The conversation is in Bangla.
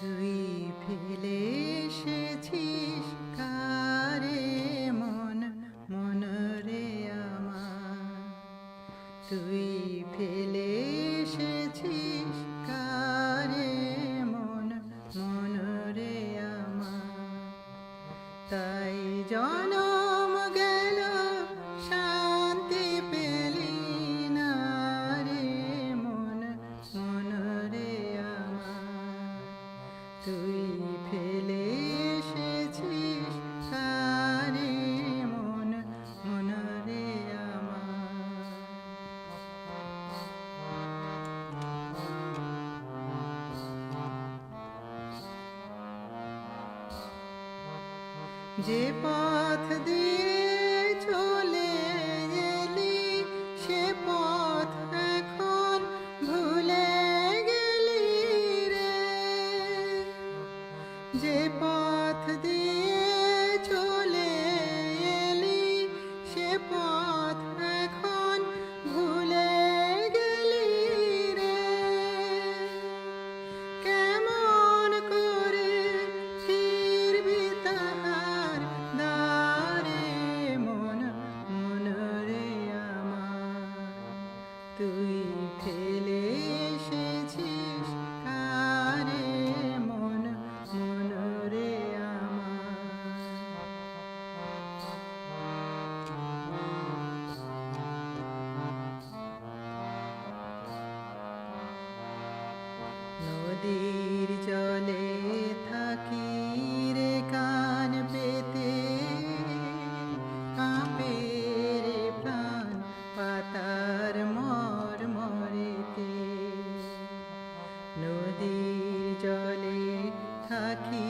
তুই ফেলে এসেছিস কারে মন? মন রে আমার। তুই ফেলে এসেছিস কারে মন? মন রে আমার। তাই জনম তুই ফেলে এসেছিস কারে মন মন রে আমার। যে পথ দিয়ে যে পথ দিয়ে চলে এলি সে পথ নদীর জলে থাকি রে কান পেতে। কাঁপে রে প্রাণ পাতার মর মরেতে। নদীর জলে থাকি